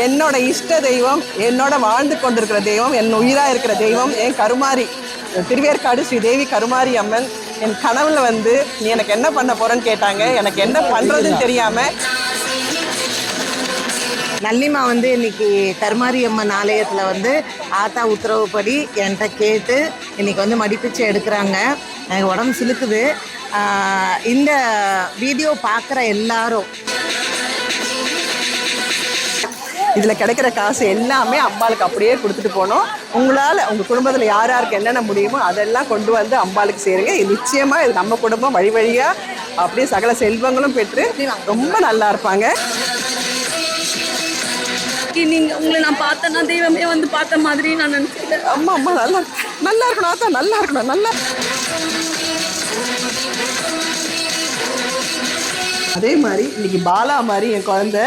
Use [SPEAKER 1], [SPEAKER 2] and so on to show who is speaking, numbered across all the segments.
[SPEAKER 1] என்னோட இஷ்ட தெய்வம் என்னோட வாழ்ந்து கொண்டிருக்கிற தெய்வம் என் உயிராக இருக்கிற தெய்வம் என் கருமாரி திருவேற்காடு ஸ்ரீ தேவி கருமாரி அம்மன் என் கனவுல வந்து நீ எனக்கு என்ன பண்ண போறேன்னு கேட்டாங்க. எனக்கு என்ன பண்றதுன்னு தெரியாம
[SPEAKER 2] நல்லிமா வந்து இன்னைக்கு கருமாரி அம்மன் ஆலயத்தில் வந்து ஆத்தா உத்தரவுப்படி என்கிட்ட கேட்டு இன்னைக்கு வந்து மடிப்பிச்சை எடுக்கிறாங்க. எனக்கு உடம்பு சிலுக்குது. இந்த வீடியோ பார்க்குற எல்லாரும்
[SPEAKER 1] இதில் கிடைக்கிற காசு எல்லாமே அம்பாளுக்கு அப்படியே கொடுத்துட்டு போகணும் உங்களால் உங்கள் குடும்பத்தில் யார் யாருக்கு என்னென்ன முடியுமோ அதெல்லாம் கொண்டு வந்து அம்பாளுக்கு சேருங்க. இது நிச்சயமாக இது நம்ம குடும்பம் வழி வழியாக அப்படியே சகல செல்வங்களும் பெற்று ரொம்ப நல்லா இருப்பாங்க.
[SPEAKER 3] நீங்க உங்களை நான் பார்த்தேன்னா தெய்வமே வந்து பார்த்த மாதிரி நான் நினைச்சிட்டேன்.
[SPEAKER 1] அம்மா அம்மா நல்லா. நல்லா இருக்கணும் அதான் நல்லா இருக்கணும் நல்லா அதே மாதிரி இன்னைக்கு பாலா மாதிரி என் குழந்தை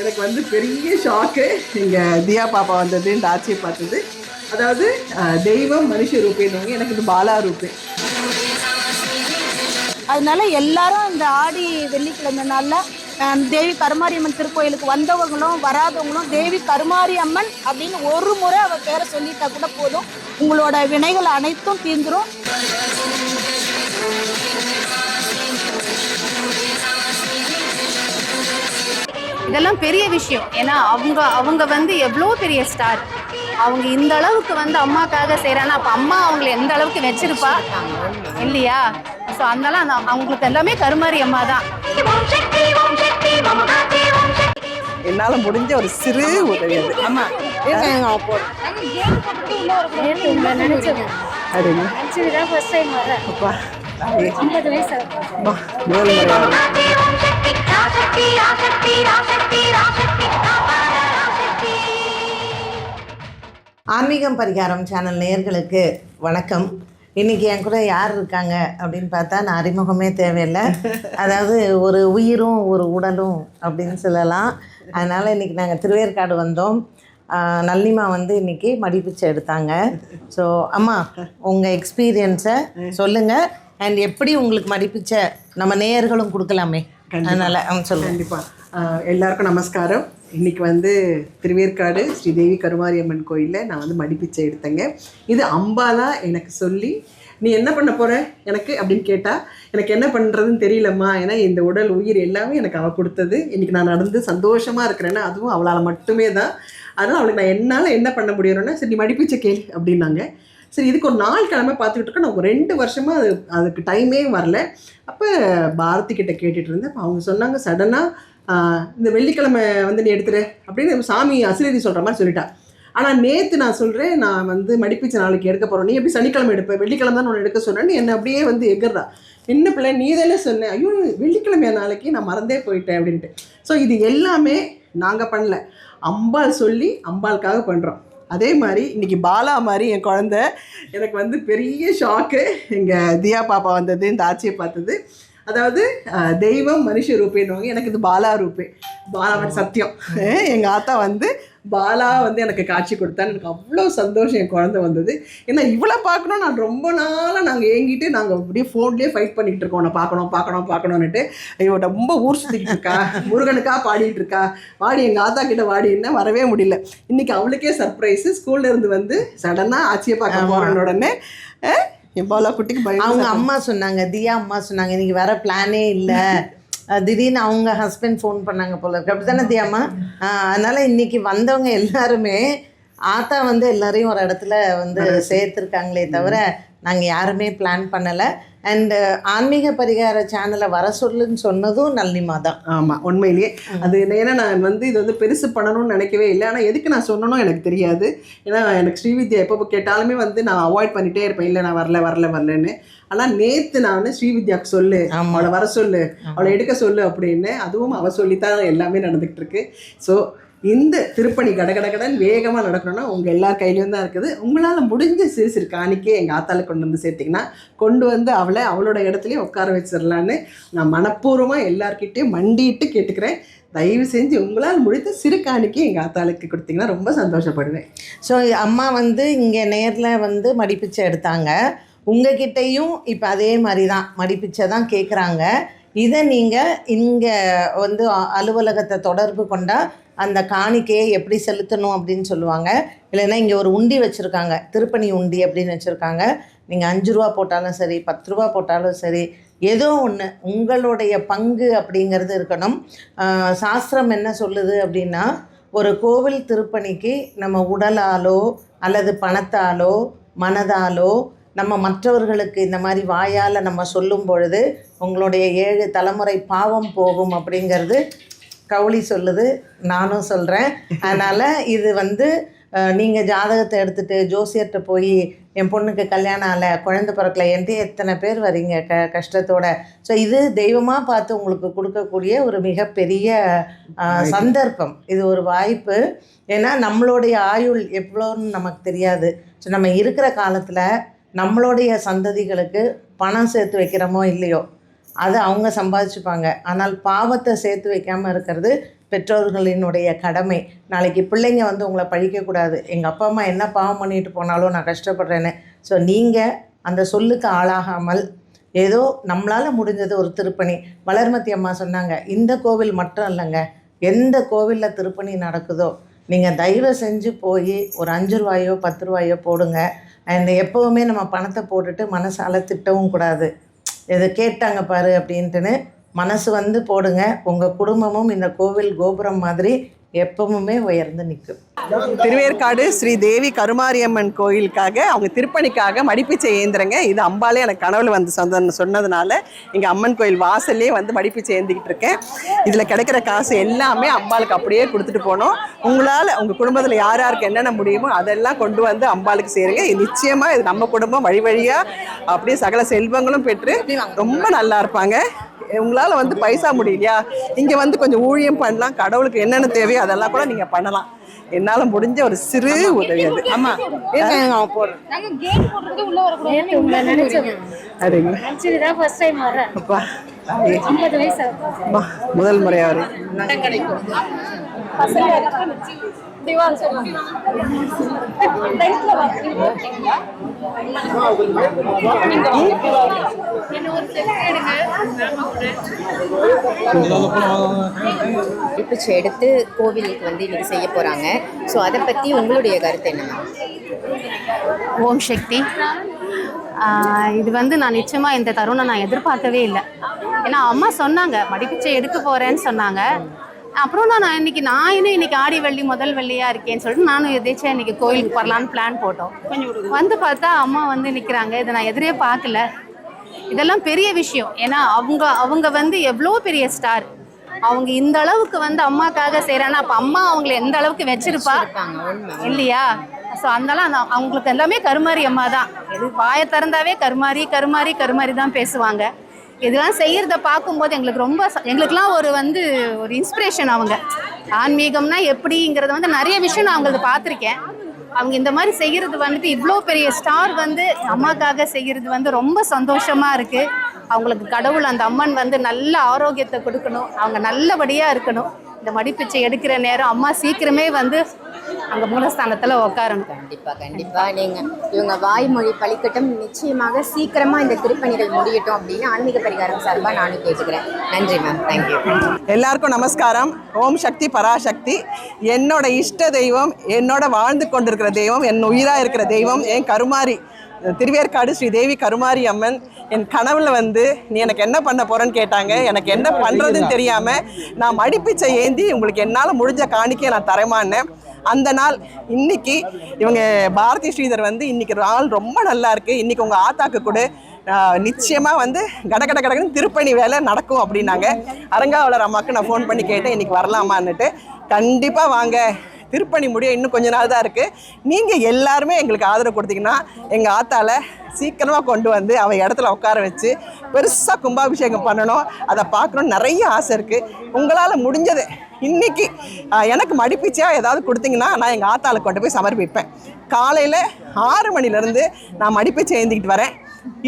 [SPEAKER 1] எனக்கு வந்து பெரிய ஷாக்கு இங்கே தியா பாப்பா வந்தது இந்த ஆட்சியை பார்த்தது. அதாவது தெய்வம் மனுஷ ரூபேன்னு எனக்கு இது பாலா ரூபே.
[SPEAKER 4] அதனால எல்லாரும் இந்த ஆடி வெள்ளிக்கிழமை நாளில் தேவி கருமாரியம்மன் திருக்கோயிலுக்கு வந்தவங்களும் வராதவங்களும் தேவி கருமாரி அம்மன் அப்படின்னு ஒரு முறை அவர் பேரை சொல்லிட்டா கூட போதும். உங்களோட வினைகள் அனைத்தும் தீர்ந்துரும்.
[SPEAKER 5] இதெல்லாம் பெரிய விஷயம். ஏன்னா அவங்க அவங்க வந்து எவ்வளோ பெரிய ஸ்டார் அவங்க இந்த அளவுக்கு வந்து அம்மாக்காக செய்கிறாங்க அப்போ அம்மா அவங்கள எந்த அளவுக்கு வச்சிருப்பா? இல்லையா? ஸோ அதனால அந்த அவங்களுக்கு எல்லாமே கருமாரி அம்மா தான்.
[SPEAKER 1] என்னால் முடிஞ்ச ஒரு சிறு உதவி அது.
[SPEAKER 2] ஆமாம்
[SPEAKER 1] அப்படின்னா
[SPEAKER 2] ஆன்மீகம் பரிகாரம் சேனல் நேயர்களுக்கு வணக்கம். இன்னைக்கு என் கூட யார் இருக்காங்க அப்படின்னு பார்த்தா நான் அறிமுகமே தேவையில்லை. அதாவது ஒரு உயிரும் ஒரு உடலும் அப்படின்னு சொல்லலாம். அதனால் இன்னைக்கு நாங்கள் திருவேற்காடு வந்தோம். நல்லிமா வந்து இன்னைக்கு மடிப்பிச்சை எடுத்தாங்க. ஸோ அம்மா உங்கள் எக்ஸ்பீரியன்ஸை சொல்லுங்கள் அண்ட் எப்படி உங்களுக்கு மடிப்பிச்சை நம்ம நேயர்களும் கொடுக்கலாமே. அதனால் சொல்லுங்கள்
[SPEAKER 1] கண்டிப்பாக எல்லாருக்கும் நமஸ்காரம். இன்னைக்கு வந்து திருவேற்காடு ஸ்ரீ தேவி கருமாரியம்மன் கோயிலில் நான் வந்து மடிப்பிச்சை எடுத்தேங்க. இது அம்பாலா எனக்கு சொல்லி நீ என்ன பண்ண போற? எனக்கு அப்படின்னு கேட்டா எனக்கு என்ன பண்ணுறதுன்னு தெரியலம்மா. ஏன்னா இந்த உடல் உயிர் எல்லாமே எனக்கு அவள் கொடுத்தது. இன்னைக்கு நான் நடந்து சந்தோஷமாக இருக்கிறேன்னா அதுவும் அவளால் மட்டுமே தான். அதனால் அவளுக்கு நான் என்னால் என்ன பண்ண முடியும்னா சரி நீ மடிப்பிச்சை கேள் அப்படின்னாங்க. சரி இதுக்கு ஒரு நாள் கிழமை பார்த்துக்கிட்டு இருக்கேன் நான் ஒரு ரெண்டு வருஷமாக அது அதுக்கு டைமே வரல. அப்போ பாரதி கிட்ட கேட்டுட்டு இருந்தேன். அவங்க சொன்னாங்க சடனாக இந்த வெள்ளிக்கிழமை வந்து நீ எடுத்துரு. அப்படின்னு சாமி அசிரதி சொல்கிற மாதிரி சொல்லிட்டா. ஆனால் நேற்று நான் சொல்கிறேன் நான் வந்து மடிப்பிச்ச நாளைக்கு எடுக்க போகிறோம் நீ எப்படி சனிக்கிழமை எடுப்ப? வெள்ளிக்கிழமை தான் உன்னை எடுக்க சொன்னேன் என்னை அப்படியே வந்து எகிறா என்ன பிள்ளை நீ தானே சொன்ன? ஐயோ வெள்ளிக்கிழமையா நாளைக்கு? நான் மறந்தே போயிட்டேன். அப்படின்ட்டு. ஸோ இது எல்லாமே நாங்கள் பண்ணல. அம்பாள் சொல்லி அம்பாளுக்காக பண்ணுறோம் அதே மாதிரி இன்னைக்கு பாலா மாதிரி என் குழந்த எனக்கு வந்து பெரிய ஷாக்கு எங்கள் தியா பாப்பா வந்தது இந்த ஆட்சியை பார்த்தது. அதாவது தெய்வம் மனுஷ ரூபேன்னு எனக்கு இது பாலா ரூபே. பாலா சத்தியம். எங்கள் ஆத்தா வந்து பாலா வந்து எனக்கு காட்சி கொடுத்தான்னு எனக்கு அவ்வளோ சந்தோஷம் என் குழந்தை வந்தது. ஏன்னா இவ்வளோ பார்க்கணும் நான் ரொம்ப நாளாக நாங்கள் ஏங்கிட்டு நாங்கள் அப்படியே ஃபோன்லேயே ஃபைட் பண்ணிகிட்டு இருக்கோம். நான் பார்க்கணும் பார்க்கணும் பார்க்கணுன்னுட்டு ஐயோ ரொம்ப ஊர் சுற்றிக்கிட்டு இருக்கா? முருகனுக்கா பாடிட்டு இருக்கா? வாடி எங்கள் ஆத்தா கிட்ட வாடின்னா வரவே முடியல. இன்னைக்கு அவளுக்கே சர்ப்ரைஸு ஸ்கூல்ல இருந்து வந்து சடனாக ஆச்சியை பார்க்க போகிறேன் உடனே என் பாலா குட்டிக்கு
[SPEAKER 2] அவங்க அம்மா சொன்னாங்க தியா அம்மா சொன்னாங்க இன்னைக்கு வர பிளானே இல்லை. திடீர்னு அவங்க ஹஸ்பண்ட் ஃபோன் பண்ணாங்க போல இருக்கு. அப்படி தானே தியாம்மா ஆஹ் அதனால இன்னைக்கு வந்தவங்க எல்லாருமே ஆத்தா வந்து எல்லாரையும் ஒரு இடத்துல வந்து சேர்த்துருக்காங்களே தவிர நாங்கள் யாருமே பிளான் பண்ணலை. அண்டு ஆன்மீக பரிகார சேனலை வர சொல்லுன்னு சொன்னதும் நல்லிமா தான்.
[SPEAKER 1] ஆமாம் உண்மையிலேயே. அது ஏன்னா நான் வந்து இது வந்து பெருசு பண்ணணும்னு நினைக்கவே இல்லை. ஆனால் எதுக்கு நான் சொன்னனும் எனக்கு தெரியாது. ஏன்னா எனக்கு ஸ்ரீவித்யா எப்போ கேட்டாலுமே வந்து நான் அவாய்ட் பண்ணிட்டே இருப்பேன். இல்லை நான் வரல வரல வரலன்னு. ஆனால் நேற்று நான் ஸ்ரீவித்யாவுக்கு சொல்லு. அவளை வர சொல்லு. அவளை எடுக்க சொல்லு அப்படின்னு. அதுவும் அவள் சொல்லித்தான் எல்லாமே நடந்துகிட்டு இருக்கு. ஸோ இந்த திருப்பணி கடகடகடன் வேகமாக நடக்கணும்னா உங்கள் எல்லார் கையிலையும் தான் இருக்குது. உங்களால் முடிஞ்ச சிறு சிறு காணிக்கே எங்கள் ஆத்தால கொண்டு வந்து சேர்த்திங்கன்னா கொண்டு வந்து அவளை அவளோட இடத்துலையும் உட்கார வச்சிடலான்னு நான் மனப்பூர்வமாக எல்லார்கிட்டேயும் மண்டிட்டு கேட்டுக்கிறேன். தயவு செஞ்சு உங்களால் முடித்த சிறு காணிக்கை எங்கள் ஆத்தாளுக்கு கொடுத்தீங்கன்னா ரொம்ப சந்தோஷப்படுவேன்.
[SPEAKER 2] ஸோ அம்மா வந்து இங்கே நேரில் வந்து மடிப்பிச்சை எடுத்தாங்க. உங்ககிட்டயும் இப்போ அதே மாதிரி தான் மடிப்பிச்சை தான் கேட்குறாங்க இதை நீங்கள் இங்கே வந்து அ- அலுவலகத்தை தொடர்பு கொண்டால் அந்த காணிக்கையை எப்படி செலுத்தணும் அப்படின்னு சொல்லுவாங்க. இல்லைன்னா இங்கே ஒரு உண்டி வச்சுருக்காங்க. திருப்பணி உண்டி அப்படின்னு வச்சுருக்காங்க. நீங்கள் அஞ்சு ரூபா போட்டாலும் சரி பத்து ரூபா போட்டாலும் சரி ஏதோ ஒன்று உங்களுடைய பங்கு அப்படிங்கிறது இருக்கணும். சாஸ்திரம் என்ன சொல்லுது அப்படின்னா ஒரு கோவில் திருப்பணிக்கு நம்ம உடலாலோ அல்லது பணத்தாலோ மனதாலோ நம்ம மற்றவர்களுக்கு இந்த மாதிரி வாயால் நம்ம சொல்லும் பொழுது உங்களுடைய ஏழு தலைமுறை பாவம் போகும் அப்படிங்கிறது கவுளி சொல்லுது நானும் சொல்கிறேன் அதனால் இது வந்து நீங்கள் ஜாதகத்தை எடுத்துகிட்டு ஜோசியர்கிட்ட போய் என் பொண்ணுக்கு கல்யாணம் ஆகலை குழந்தை பிறக்கல என்கிட்ட எத்தனை பேர் வரீங்க? க கஷ்டத்தோட. ஸோ இது தெய்வமாக பார்த்து உங்களுக்கு கொடுக்கக்கூடிய ஒரு மிகப்பெரிய சந்தர்ப்பம். இது ஒரு வாய்ப்பு. ஏன்னா நம்மளுடைய ஆயுள் எவ்வளோன்னு நமக்கு தெரியாது. ஸோ நம்ம இருக்கிற காலத்தில் நம்மளுடைய சந்ததிகளுக்கு பணம் சேர்த்து வைக்கிறோமோ இல்லையோ அதை அவங்க சம்பாதிச்சுப்பாங்க. ஆனால் பாவத்தை சேர்த்து வைக்காமல் இருக்கிறது பெற்றோர்களினுடைய கடமை. நாளைக்கு பிள்ளைங்க வந்து உங்களை பழிக்கக்கூடாது. எங்கள் அப்பா அம்மா என்ன பாவம் பண்ணிட்டு போனாலும் நான் கஷ்டப்படுறேன்னு. ஸோ நீங்கள் அந்த சொல்லுக்கு ஆளாகாமல் ஏதோ நம்மளால் முடிஞ்சது ஒரு திருப்பணி. வளர்மதி அம்மா சொன்னாங்க இந்த கோவில் மட்டும் இல்லைங்க எந்த கோவிலில் திருப்பணி நடக்குதோ நீங்கள் தயவு செஞ்சு போய் ஒரு அஞ்சு ரூபாயோ பத்து ரூபாயோ போடுங்க. அண்ட் எப்போவுமே நம்ம பணத்தை போட்டுட்டு மனசால் திட்டவும் கூடாது. எது கேட்டாங்க பாரு அப்படின்ட்டுன்னு மனசு வந்து போடுங்க. உங்கள் குடும்பமும் இந்த கோவில் கோபுரம் மாதிரி எப்பவுமே உயர்ந்து நிற்கும்
[SPEAKER 1] திருவேற்காடு ஸ்ரீ தேவி கருமாரியம்மன் கோயிலுக்காக அவங்க திருப்பணிக்காக மடிப்பிச்சை ஏந்துறங்க. இது அம்பாலே எனக்கு கனவுல வந்து சொந்த சொன்னதுனால இங்கே அம்மன் கோயில் வாசல்லே வந்து மடிப்பிச்சை ஏந்திக்கிட்டு இருக்கேன். இதில் கிடைக்கிற காசு எல்லாமே அம்பாளுக்கு அப்படியே கொடுத்துட்டு போகணும் உங்களால் உங்கள் குடும்பத்தில் யார் யாருக்கு என்னென்ன முடியுமோ அதெல்லாம் கொண்டு வந்து அம்பாளுக்கு சேருங்க. இது நிச்சயமாக இது நம்ம குடும்பம் வழி வழியாக அப்படியே சகல செல்வங்களும் பெற்று ரொம்ப நல்லா இருப்பாங்க. உங்களால் வந்து பைசா முடியலையா? இங்கே வந்து கொஞ்சம் ஊழியம் பண்ணலாம். கடவுளுக்கு என்னென்ன தேவையோ அதெல்லாம் கூட நீங்கள் பண்ணலாம். என்னால் முடிஞ்ச ஒரு சிறு உதவி அது. அப்பா. முதல் முறையாக வரேன்
[SPEAKER 3] திவான்
[SPEAKER 6] பிச்சை எடுத்து கோவிலுக்கு வந்து இன்னைக்கு செய்ய போகிறாங்க ஸோ அதை பற்றி உங்களுடைய கருத்து என்ன
[SPEAKER 5] ஓம் சக்தி. ஆஹ் இது வந்து நான் நிச்சயமாக இந்த தருணம் நான் எதிர்பார்க்கவே இல்லை. ஏன்னா அம்மா சொன்னாங்க மடிப்பிச்சை எடுக்க போகிறேன்னு சொன்னாங்க. அப்புறம் தான் நான் இன்னைக்கு நான் இன்னும் இன்னைக்கு ஆடி வெள்ளி முதல் வெள்ளியாக இருக்கேன்னு சொல்லிட்டு நானும் எதேச்சும் இன்னைக்கு கோயிலுக்கு வரலான்னு பிளான் போட்டோம். வந்து பார்த்தா அம்மா வந்து நிற்கிறாங்க இதை நான் எதிரே பார்க்கல. இதெல்லாம் பெரிய விஷயம். ஏன்னா அவங்க அவங்க வந்து எவ்வளோ பெரிய ஸ்டார் அவங்க இந்த அளவுக்கு வந்து அம்மாக்காக செய்கிறாங்கன்னா அப்போ அம்மா அவங்கள எந்த அளவுக்கு வச்சிருப்பா? இல்லையா? ஸோ அதனால அந்த அவங்களுக்கு எல்லாமே கருமாரி அம்மா தான் எது வாயை திறந்தாவே கருமாரி கருமாரி கருமாரி தான் பேசுவாங்க. இதெல்லாம் செய்கிறத பார்க்கும்போது எங்களுக்கு ரொம்ப எங்களுக்குலாம் எங்களுக்கெல்லாம் ஒரு வந்து ஒரு இன்ஸ்பிரேஷன் அவங்க. ஆன்மீகம்னா எப்படிங்கிறத வந்து நிறைய விஷயம் நான் அவங்களது பார்த்துருக்கேன். அவங்க இந்த மாதிரி செய்கிறது வந்துட்டு இவ்வளோ பெரிய ஸ்டார் வந்து அம்மாக்காக செய்கிறது வந்து ரொம்ப சந்தோஷமாக இருக்குது அவங்களுக்கு கடவுள் அந்த அம்மன் வந்து நல்ல ஆரோக்கியத்தை கொடுக்கணும். அவங்க நல்லபடியாக இருக்கணும். இந்த மடிப்பிச்சை எடுக்கிற நேரம் அம்மா சீக்கிரமே வந்து அங்கே மூலஸ்தானத்தில் உட்காரணும்
[SPEAKER 6] கண்டிப்பாக கண்டிப்பாக நீங்கள் இவங்க வாய்மொழி பழிக்கட்டும். நிச்சயமாக சீக்கிரமாக இந்த திருப்பணிகள் முடியட்டும் அப்படின்னு ஆன்மீக பரிகாரம் சார்பாக நானும் கேட்டுக்கிறேன். நன்றி மேம் தேங்க்யூ
[SPEAKER 1] எல்லாருக்கும் நமஸ்காரம். ஓம் சக்தி பராசக்தி. என்னோட இஷ்ட தெய்வம் என்னோட வாழ்ந்து கொண்டிருக்கிற தெய்வம் என் உயிராக இருக்கிற தெய்வம் என் கருமாரி. திருவேற்காடு ஸ்ரீ தேவி கருமாரி அம்மன் என் கனவுல வந்து நீ எனக்கு என்ன பண்ண போறேன்னு கேட்டாங்க. எனக்கு என்ன பண்றதுன்னு தெரியாம நான் மடிப்பிச்சை ஏந்தி உங்களுக்கு என்னால் முடிஞ்ச காணிக்கையை நான் தரமானேன் அந்த நாள் இன்னைக்கு இவங்க பாரதி ஸ்ரீதர் வந்து இன்னைக்கு நாள் ரொம்ப நல்லா இருக்கு. இன்னைக்கு உங்க ஆத்தாக்கு கூட. நிச்சயமாக நிச்சயமா வந்து கட கட கடகன்னு திருப்பணி வேலை நடக்கும் அப்படின்னாங்க. அரங்காவலர் அம்மாவுக்கு நான் ஃபோன் பண்ணி கேட்டேன் இன்னைக்கு வரலாமான்னுட்டு. கண்டிப்பா வாங்க. திருப்பணி முடிய இன்னும் கொஞ்ச நாள் தான் இருக்குது நீங்கள் எல்லாருமே எங்களுக்கு ஆதரவு கொடுத்தீங்கன்னா எங்கள் ஆத்தால சீக்கிரமாக கொண்டு வந்து அவள் இடத்துல உட்கார வச்சு பெருசாக கும்பாபிஷேகம் பண்ணணும். அதை பார்க்கணுன்னு நிறைய ஆசை இருக்குது உங்களால் முடிஞ்சது. இன்னைக்கு எனக்கு மடிப்பிச்சியாக ஏதாவது கொடுத்தீங்கன்னா நான் எங்கள் ஆத்தால கொண்டு போய் சமர்ப்பிப்பேன். காலையில் ஆறு மணிலேருந்து நான் மடிப்பிச்சை ஏந்திக்கிட்டு வரேன்.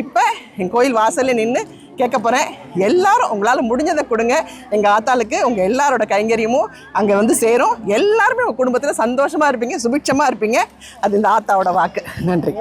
[SPEAKER 1] இப்போ என் கோயில் வாசலில் நின்று கேட்க போகிறேன் எல்லாரும் உங்களால் முடிஞ்சதை கொடுங்க. எங்கள் ஆத்தாளுக்கு உங்கள் எல்லாரோட கைங்கரியமும் அங்கே வந்து சேரும். எல்லாருமே உங்கள் குடும்பத்தில் சந்தோஷமாக இருப்பீங்க சுபிட்சமாக இருப்பீங்க. அது இந்த ஆத்தாவோட வாக்கு. நன்றி.